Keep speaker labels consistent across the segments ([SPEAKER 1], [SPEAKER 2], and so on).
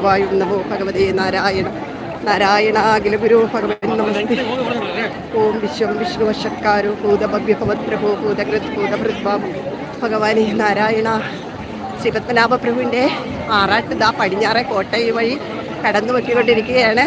[SPEAKER 1] ഭഗവതേ നാരായണ നാരായണ അഖില ഗുരു ഭഗവതി നമസ്തി. ഓം വിശ്വം വിഷ്ണു വശക്കാരോ ഭൂതഭവ്യഭവദ്രഭോ ഭൂതകൃത് ഭൂതഭൃത്വം ഭഗവാനെ നാരായണ ശ്രീപത്മനാഭ പ്രഭുവിന്റെ ആറാട്ട് ദാ പടിഞ്ഞാറെ കോട്ടയം വഴി കടന്നു പൊക്കിക്കൊണ്ടിരിക്കുകയാണ്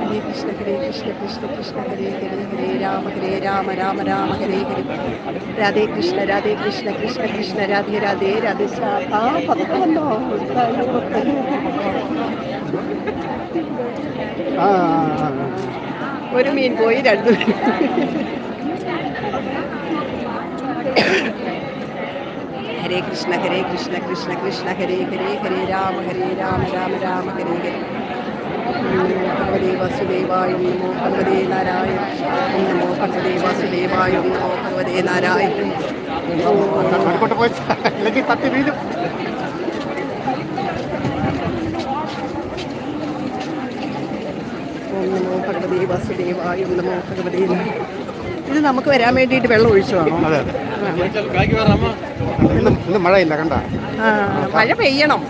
[SPEAKER 1] ഹരേ കൃഷ്ണ ഹരേ കൃഷ്ണ കൃഷ്ണ കൃഷ്ണ ഹരേ ഹരേ ഹരേ രാമ ഹരേ രാമ രാമ രാമ ഹരേ ഹരേ. രാധേ കൃഷ്ണ രാധേ കൃഷ്ണ കൃഷ്ണ കൃഷ്ണ രാധേ രാധേ രാധേ ആ പതുക്കെ വന്നോ ഒരു മീൻ പോയി രണ്ടു ഹരേ കൃഷ്ണ ഹരേ കൃഷ്ണ കൃഷ്ണ കൃഷ്ണ ഹരേ ഹരേ ഹരേ രാമ ഹരേ രാമ രാമ രാമ ഹരേ ഹരേ. ഭഗവതേ വസുദേവായ നമോ ഭഗവതേ നാരായണ. നമോ ഭഗവതേ വാസുദേവായ നമോ ഭഗവതേ നാരായണ.
[SPEAKER 2] നടുക്കോട്ട് പോയി. വീഴും.
[SPEAKER 1] ഓം നമോ ഭഗവതേ വാസുദേവായ നമോ ഭഗവതേ നാരായണ. ഇത് നമുക്ക് വരാൻ വേണ്ടിയിട്ട് വെള്ളം ഒഴിച്ചതാണോ?
[SPEAKER 2] മഴയില്ല കണ്ട?
[SPEAKER 1] മഴ പെയ്യണം.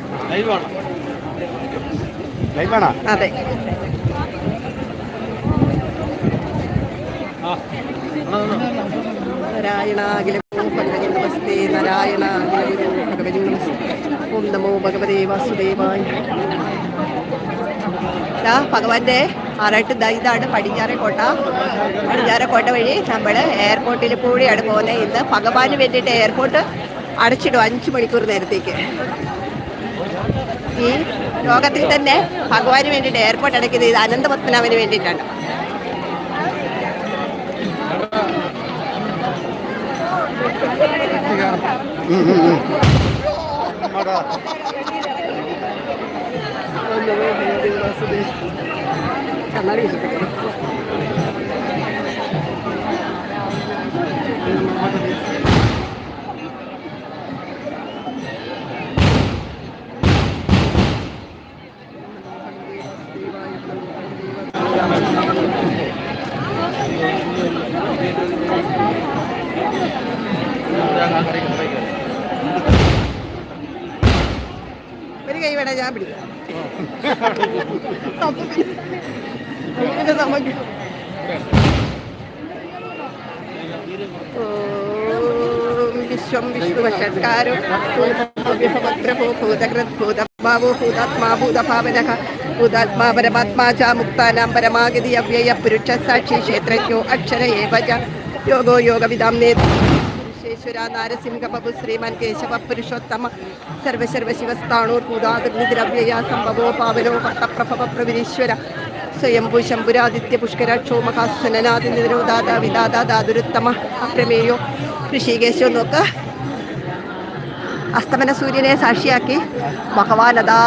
[SPEAKER 2] ലൈവാണോ
[SPEAKER 1] അതെ. നാരായണാഖിലോ ഭഗവതി നാരായണാഖിലോ ഭഗവതി ഓം നമോ ഭഗവതേ വാസുദേവായ. ദാ ഭഗവാന്റെ ആറാട്ട് ദാ ഇതാണ് പടിഞ്ഞാറെ കോട്ട. പടിഞ്ഞാറെ കോട്ട വഴി നമ്മൾ എയർപോർട്ടിൽ കൂടിയാണ് പോകുന്നത് ഇന്ന് ഭഗവാന് വേണ്ടിയിട്ട് എയർപോർട്ട് അടച്ചിടും അഞ്ച് മണിക്കൂർ നേരത്തേക്ക്. ഈ ലോകത്തിൽ തന്നെ ഭഗവാന് വേണ്ടിയിട്ട് എയർപോർട്ട് അടയ്ക്കുന്നത് ഇത് അനന്തപത്മനാഭന് വേണ്ടിയിട്ടാണ്. വേണേ ഞാൻ പിടിക്കാം. നമുക്ക് വിശ്വം വിഷ്ണുവഷത്കാരോ ഭൂതഭദ്രഭോ ഭൂതകൃത് ഭൂതഭാവോ ഭൂതാത്മാ ഭൂതഭാവനഃ ഭൂതാത്മാ പരമാത്മാ ച മുക്താനാം പരമാഗതി അവ്യയ പുരുഷ സാക്ഷി ക്ഷേത്രജ്ഞോ അക്ഷര ഏവ യോഗോ യോഗവിദാം നേതൃ വിശ്വേശ്വര നാരസിംഹ പ്രഭു ശ്രീമാൻ കേശവ പുരുഷോത്തമ സർവശർവ ശിവസ്ഥാണൂർ ഭൂതാതിർനിദ്രവ്യയ സംഭവോ പാവനോ പട്ടപ്രഭവ പ്രവിരീശ്വര സ്വയംഭൂ ശംഭുരാദിത്യ പുഷ്കരാക്ഷോ മഹാസ്വനനാദി നിരോദാത വിദാത ദാതുരുത്തമ അപ്രമേയോ ഋഷികേശോ നോക്ക്. അസ്തമന സൂര്യനെ സാക്ഷിയാക്കി ഭഗവാനതാ.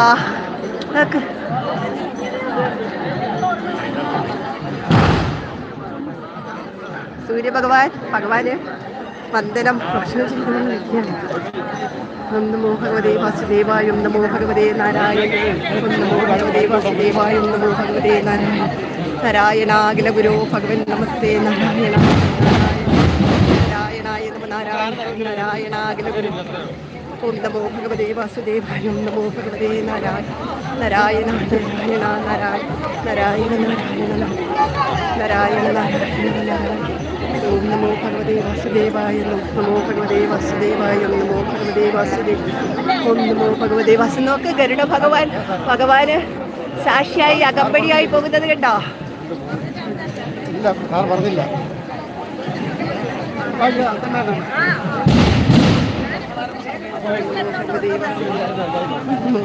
[SPEAKER 1] സൂര്യഭഗവാൻ ഭഗവാന് വന്ദനം ഓം നമോ ഭഗവതേ വാസുദേവായ ഓം നമോ നാരായണ ഓം വാസുദേവായ നാരായണ. നാരായണാഖില ഗുരോ ഭഗവൻ നമസ്തേ നാരായണ നാരായണായ നാരായണ നാരായണാഖില ഗുരു ഓം നമോ ഭഗവതേ വാസുദേവായ ഓം നമോ ഭഗവതേ നാരായണ നാരായണ നാരായണ നാരായണ നാരായണ നാരായണ നാരായണ നാരായണ ഓം നമോ ഭഗവതേ വാസുദേവായ നമോ ഭഗവതേ വാസുദേവായ നമോ ഭഗവതേ വാസുദേവ ഓം നമോ ഭഗവതേ വാസു നോക്ക് ഗരുഡ ഭഗവാൻ ഭഗവാന് സാക്ഷിയായി അകമ്പടിയായി പോകുന്നത്
[SPEAKER 2] കേട്ടോ പറഞ്ഞില്ല.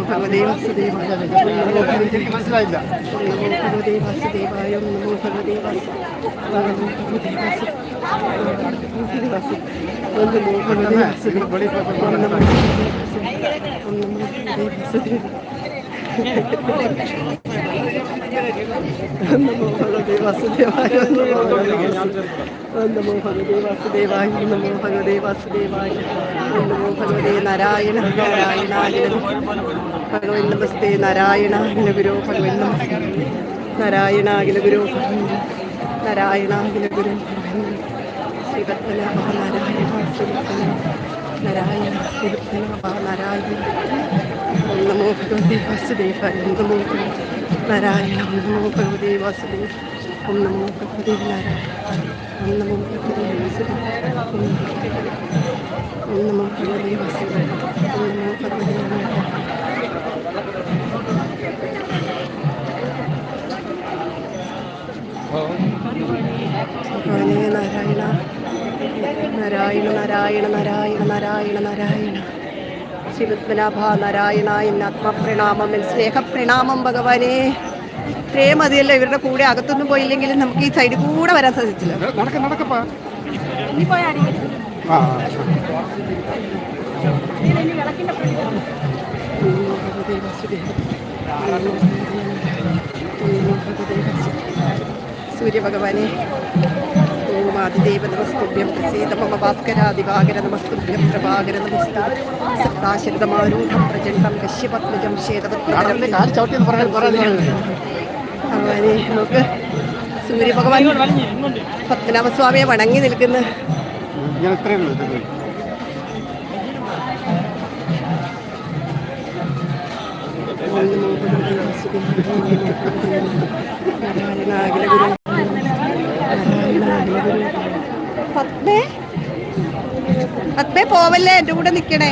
[SPEAKER 1] ഭഗവതേം
[SPEAKER 2] വസുദേവായ മനസ്സിലായില്ല
[SPEAKER 1] ഭഗവതേ വസുദേവായ നമോ ഭഗവതേ വസുദേവായ നമോ ഭഗവതി വാസുദേവായ നമോ ഭഗവതി നമോ നമോ നാരായണ നാരായണായ ഗുരു ഭഗവൻ നമസ്തേ ഗുരു നാരായണാകില നാരായണ ശ്രീപത്മനാഭ നാരായണ നമോ ഭഗവതി വാസുദേവ നമോ ഭഗവതി നാരായണ നമോ ഭഗവതി വാസുദേവ ഓം നമോ ഭഗവതി നാരായണ നമോ ഭഗവതി വാസുദേവ ഓം നമോ ഭഗവതി വാസുദേവ നമോ ഭഗവതി നാരായണ. നാരായണ നാരായണ നാരായണ നാരായണ നാരായണ നാരായണ. ശ്രീപത്മനാഭ നാരായണ എന്നാത്മപ്രണാമം എൻ സ്നേഹപ്രണാമം ഭഗവാനെ. ഇത്രയും മതിയല്ലോ ഇവരുടെ കൂടെ അകത്തൊന്നും പോയില്ലെങ്കിലും നമുക്ക് ഈ സൈഡിൽ കൂടെ വരാൻ സാധിച്ചില്ല. സൂര്യഭഗവാനെ ആദിദേവ നമസ്തുഭ്യം പ്രസീത മമ ഭാസ്കര ദിവാകര നമസ്തുഭ്യം പ്രഭാകര നമസ്തു. സപ്താശരതമാരൂഢം പ്രചണ്ഡം കശ്യപത്മജം ഭഗവാനെ നമുക്ക് സൂര്യഭഗവാൻ പത്മനാഭസ്വാമിയെ വണങ്ങി നിൽക്കുന്ന.
[SPEAKER 2] Thank ഇത്രയേ
[SPEAKER 1] പോവല്ലേ? എന്റെ കൂടെ നിൽക്കണേ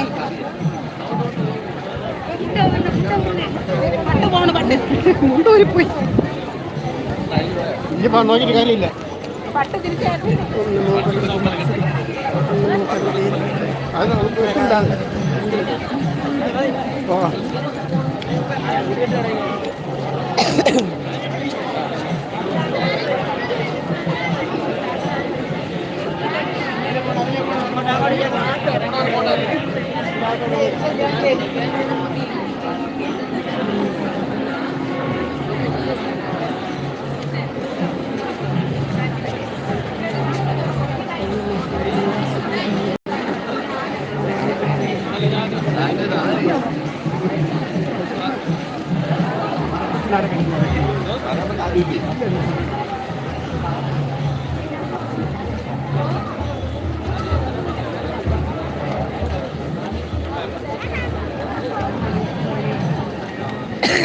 [SPEAKER 1] പണ്ട് പോണ
[SPEAKER 2] കാര്യമില്ല. Good.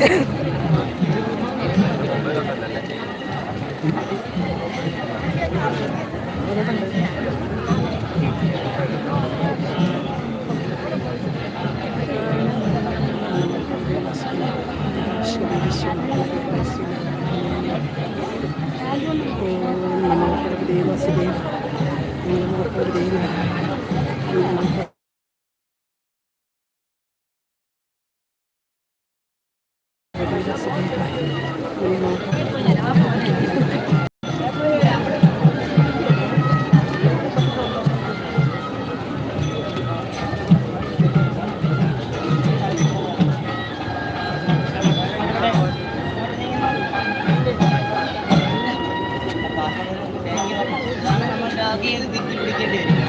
[SPEAKER 2] അത് നമുക്ക് തിരിച്ചു പിടിക്കേണ്ടി
[SPEAKER 3] ഗ്രാഹം